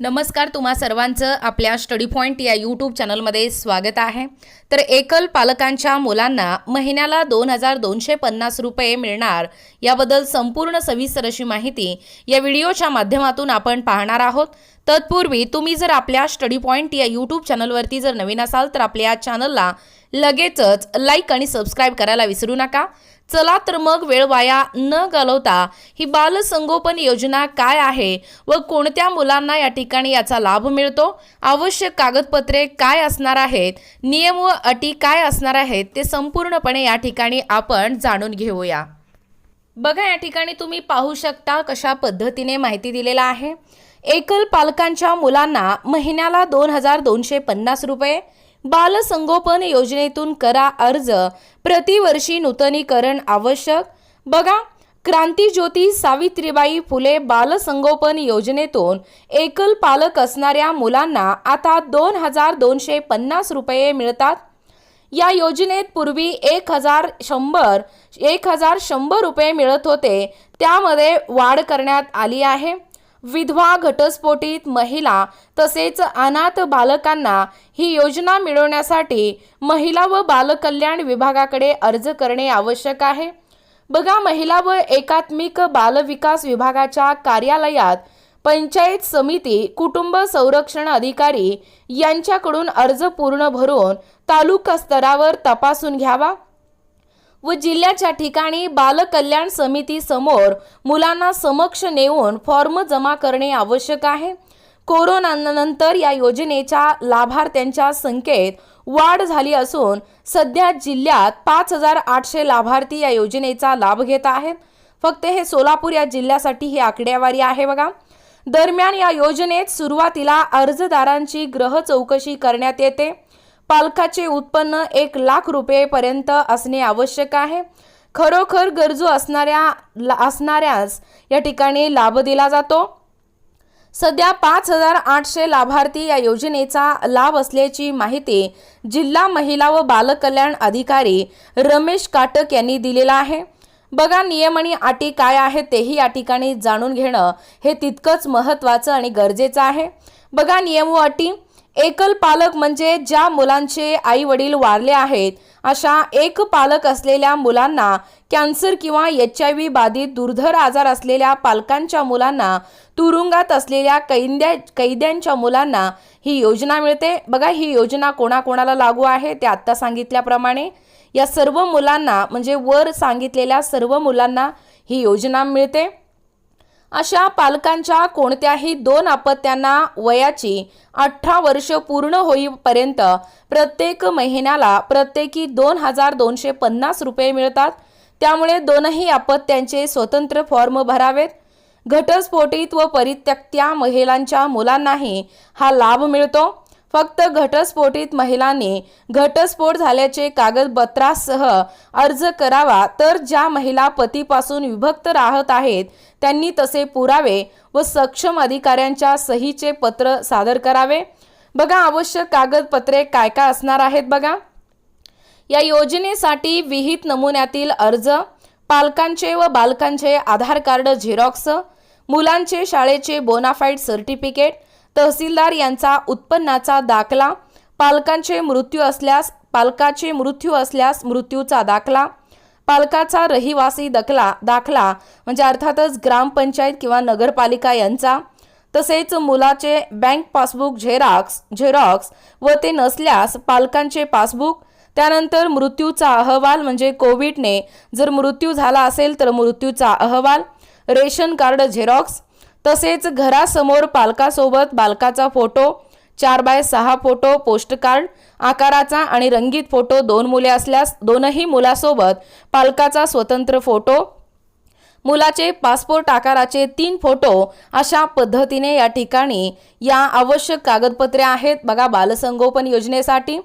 नमस्कार तुम्हा सर्वांचं आपल्या स्टडी पॉईंट या यूट्यूब चॅनलमध्ये स्वागत आहे. तर एकल पालकांच्या मुलांना महिन्याला दोन हजार दोनशे पन्नास रुपये मिळणार याबद्दल संपूर्ण सविस्तर अशी माहिती या व्हिडिओच्या माध्यमातून आपण पाहणार आहोत. तत्पूर्वी तुम्ही जर आपल्या स्टडी पॉईंट या यूट्यूब चॅनलवरती जर नवीन असाल तर आपल्या चॅनलला लगेचच लाईक आणि सबस्क्राईब करायला विसरू नका. चला तर मग वेळ वाया न घालवता ही बालसंगोपन योजना काय आहे व कोणत्या मुलांना या ठिकाणी याचा लाभ मिळतो? आवश्यक कागदपत्रे काय असणार आहेत? नियम व अटी काय असणार आहेत? ते संपूर्णपणे या ठिकाणी आपण जाणून घेऊया. बघा या ठिकाणी तुम्ही पाहू शकता कशा पद्धतीने माहिती दिलेला आहे. एकल पालकांच्या मुलांना महिन्याला दोन हजार दोनशे पन्नास रुपये बालसंगोपन योजनेतून करा अर्ज. प्रतिवर्षी नूतनीकरण आवश्यक. बघा क्रांतीज्योती सावित्रीबाई फुले बालसंगोपन योजनेतून एकल पालक असणाऱ्या मुलांना आता दोन हजार दोनशे पन्नास रुपये मिळतात. या योजनेत पूर्वी एक हजार शंभर एक हजार शंभर रुपये मिळत होते. त्यामध्ये वाढ करण्यात आली आहे. विधवा घटस्फोटित महिला तसेच अनाथ बालकांना ही योजना मिळवण्यासाठी महिला व बालकल्याण विभागाकडे अर्ज करणे आवश्यक आहे. बघा महिला व एकात्मिक बालविकास विभागाच्या कार्यालयात पंचायत समिती कुटुंब संरक्षण अधिकारी यांच्याकडून अर्ज पूर्ण भरून तालुका स्तरावर तपासून घ्यावा. व जिल्ह्याच्या ठिकाणी बालकल्याण समिती समोर मुलांना समक्ष नेऊन फॉर्म जमा करणे आवश्यक आहे. कोरोनानंतर या योजनेच्या लाभार्थ्यांच्या संख्येत वाढ झाली असून सध्या जिल्ह्यात पाच हजार आठशे लाभार्थी या योजनेचा लाभ घेत आहेत. फक्त हे सोलापूर या जिल्ह्यासाठी ही आकडेवारी आहे बघा. दरम्यान या योजनेत सुरुवातीला अर्जदारांची ग्रह चौकशी करण्यात येते. पालकाचे उत्पन्न एक लाख रुपयेपर्यंत असणे आवश्यक आहे. खरोखर गरजू असणाऱ्या ला- असणाऱ्यास या ठिकाणी लाभ दिला जातो. सध्या पाच हजार आठशे लाभार्थी या योजनेचा लाभ असल्याची माहिती जिल्हा महिला व बालकल्याण अधिकारी रमेश काटक यांनी दिलेला आहे. बघा नियम आणि अटी काय आहेत तेही या ठिकाणी जाणून घेणं हे तितकंच महत्त्वाचं आणि गरजेचं आहे. बघा नियम व अटी. एकल पालक म्हणजे ज्या मुलांचे आई वडील वारले आहेत अशा एक पालक असलेल्या मुलांना कॅन्सर किंवा एच आय व्ही बाधित दुर्धर आजार असलेल्या पालकांच्या मुलांना तुरुंगात असलेल्या कैद्या कैद्यांच्या मुलांना ही योजना मिळते. बघा ही योजना कोणाकोणाला लागू आहे ते आत्ता सांगितल्याप्रमाणे. या सर्व मुलांना म्हणजे वर सांगितलेल्या सर्व मुलांना ही योजना मिळते. अशा पालकांच्या कोणत्याही दोन अपत्यांना वयाची अठरा वर्ष पूर्ण होईपर्यंत प्रत्येक महिन्याला प्रत्येकी दोन हजार दोनशे पन्नास रुपये मिळतात. त्यामुळे दोनही अपत्यांचे स्वतंत्र फॉर्म भरावेत. घटस्फोटीत व परित्यक्त्या महिलांच्या मुलांनाही हा लाभ मिळतो. फक्त घटस्फोटित महिलांनी घटस्फोट झाल्याचे कागदपत्रासह अर्ज करावा तर ज्या महिला पतीपासून विभक्त राहत आहेत त्यांनी तसे पुरावे व सक्षम अधिकाऱ्यांच्या सहीचे पत्र सादर करावे. बघा आवश्यक कागदपत्रे काय काय असणार आहेत बघा. या योजनेसाठी विहित नमुन्यातील अर्ज पालकांचे व बालकांचे आधार कार्ड झेरॉक्स मुलांचे शाळेचे बोनाफाईड सर्टिफिकेट तहसीलदार यांचा उत्पन्नाचा दाखला पालकांचे मृत्यू असल्यास पालकाचे मृत्यू असल्यास मृत्यूचा दाखला पालकाचा रहिवासी दाखला दाखला म्हणजे अर्थातच ग्रामपंचायत किंवा नगरपालिका यांचा तसेच मुलाचे बँक पासबुक झेरॉक्स झेरॉक्स व ते नसल्यास पालकांचे पासबुक त्यानंतर मृत्यूचा अहवाल म्हणजे कोविडने जर मृत्यू झाला असेल तर मृत्यूचा अहवाल रेशन कार्ड झेरॉक्स तसेच घरासमोर पालकासोबत बालकाचा फोटो चार बाय सहा फोटो पोस्टकार्ड आकाराचा आणि रंगीत फोटो दोन मुले असल्यास दोनही मुलासोबत पालकाचा स्वतंत्र फोटो मुलाचे पासपोर्ट आकाराचे तीन फोटो अशा पद्धतीने या ठिकाणी या आवश्यक कागदपत्रे आहेत. बघा बालसंगोपन योजनेसाठी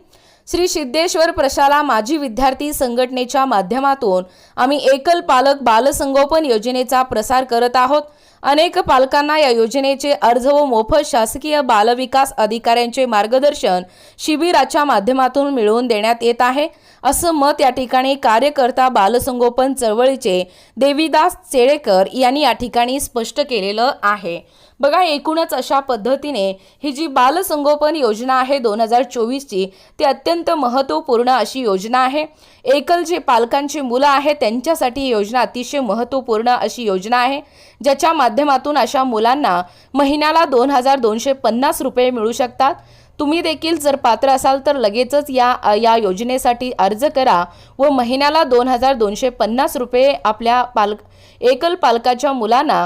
श्री सिद्धेश्वर प्रशाला माजी विद्यार्थी संघटनेच्या माध्यमातून आम्ही एकल पालक बालसंगोपन योजनेचा प्रसार करत आहोत. अनेक पालकांना या योजनेचे अर्ज व मोफत शासकीय बालविकास अधिकाऱ्यांचे मार्गदर्शन शिबिराच्या माध्यमातून मिळवून देण्यात येत आहे. असं मत या ठिकाणी कार्यकर्ता बालसंगोपन चळवळीचे देवीदास चेळेकर यांनी या ठिकाणी स्पष्ट केलेलं आहे. बघा एकूणच अशा पद्धतीने ही जी बालसंगोपन योजना आहे दोन हजार चोवीसची ती अत्यंत महत्त्वपूर्ण अशी योजना आहे. एकल जे पालकांची मुलं आहेत त्यांच्यासाठी ही योजना अतिशय महत्त्वपूर्ण अशी योजना आहे ज्याच्या माध्यमातून अशा मुलांना महिन्याला दोन हजार दोनशे पन्नास रुपये मिळू शकतात. तुम्ही देखील जर पात्र असाल तर लगेचच या या योजनेसाठी अर्ज करा व महिन्याला दोन हजार दोनशे पन्नास रुपये आपल्या पालक एकल पालकाच्या मुलांना